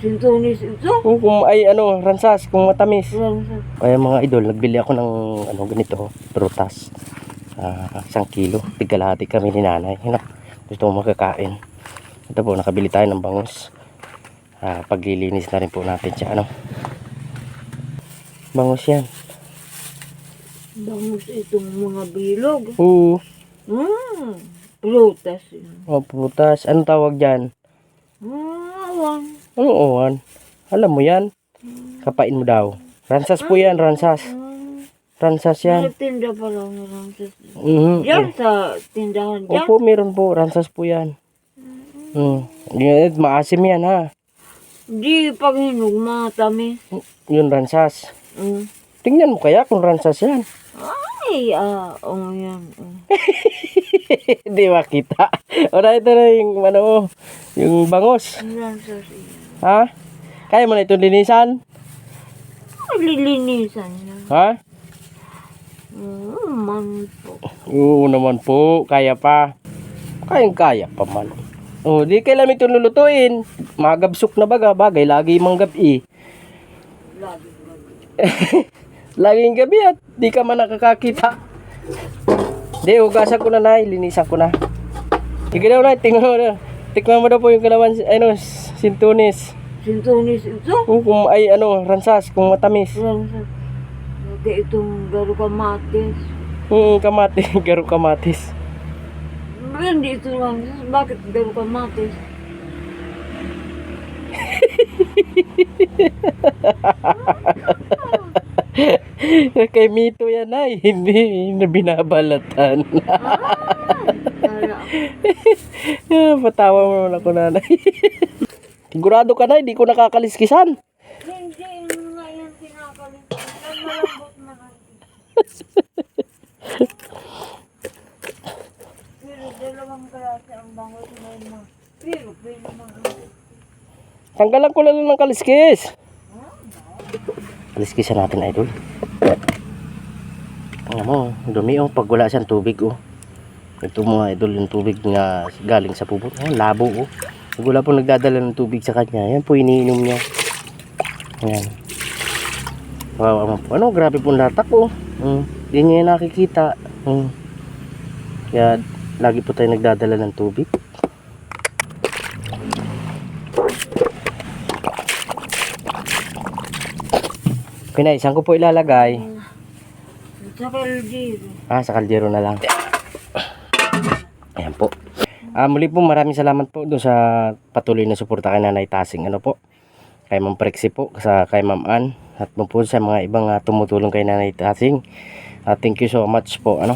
Sintonis ito. Kung, kung ay ano, ransas, kung matamis. Ransas. Kaya mga idol, nagbili ako ng ano ganito, prutas. Ah, isang kilo. Tigkalahati kami ni nanay. Yun, gusto mo makakain. Ito po, nakabili tayo ng bangus. Ah, paglilinis na rin po natin siya. Ano? Bangus yan. Bangus itong mga bilog. Oo. Hmm. Prutas yun. Oh, prutas. Anong tawag dyan? Ah, awang. Ano owan? Alam mo yan? Kapain mo daw. Ransas po yan, ransas. Ransas yan. Nagtinda pa lang ng ransas. Mhm. Diyan sa tindahan dyan. Opo, meron po. Ransas po yan. Hmm. Yan, maasim yan ha. Di pag hinog matamis. Yun, ransas. Mm. Tingnan mo kaya kung ransas yan. Ay, ah, oh, yan. oh. Hindi makita. O na ito na yung ano, yung bangos. Ransas yan. Ha? Kaya mo na ito linisan? Lilinisan niya. Ha? Mm, man po. Oo naman po. Kaya pa. Kayang kaya pa man. O, di kailan ito lulutuin. Magabsok na baga. Bagay, lagi mang gabi. Lagi Laging gabi at di ka man nakakakita. Di, hugasan ko na na. Linisan ko na. Sige daw na. Tingnan mo na. Tikman mo daw po yung kalaman, ano, sintunis. Sintonis ito. Kung, kung ay ano, ransas, kung matamis. Ransas. Lagi itong garo kamatis. Hmm, kamati, garo kamatis. Hindi ito ransas. Bakit garo kamatis? Kay Mito yan ay, hindi na binabalatan. Ah, Patawa mo naman ako nanay. Sigurado ka na, hindi ko nakakaliskisan. Hindi, ano nga yan. Malambot na. Pero dalawang klase ang bangot na yun. ma. Pero naman ang Tanggalan ko lang ng kaliskis. Kaliskisan natin, idol. Ano mo, dumi oh, pag wala siyang tubig oh. Ito mga idol, yung tubig nga galing sa pupot. Oh, labo oh. Pag wala po nagdadala ng tubig sa kanya, yan po iniinom niya. Ayan. Wow, ano, ano grabe po latak oh. Mm, di niya nakikita. Mm. Kaya lagi po tayo nagdadala ng tubig. Okay na, isang ko po ilalagay. Sa kaldero. Ah, sa kaldero na lang. Ah, muli po maraming salamat po doon sa patuloy na suporta kay Nanay Tasing. Ano po? Kay Ma'am Prexy po, sa kay Ma'am Ann. At po, sa mga ibang ah, tumutulong kay Nanay Tasing. Ah, thank you so much po. Ano?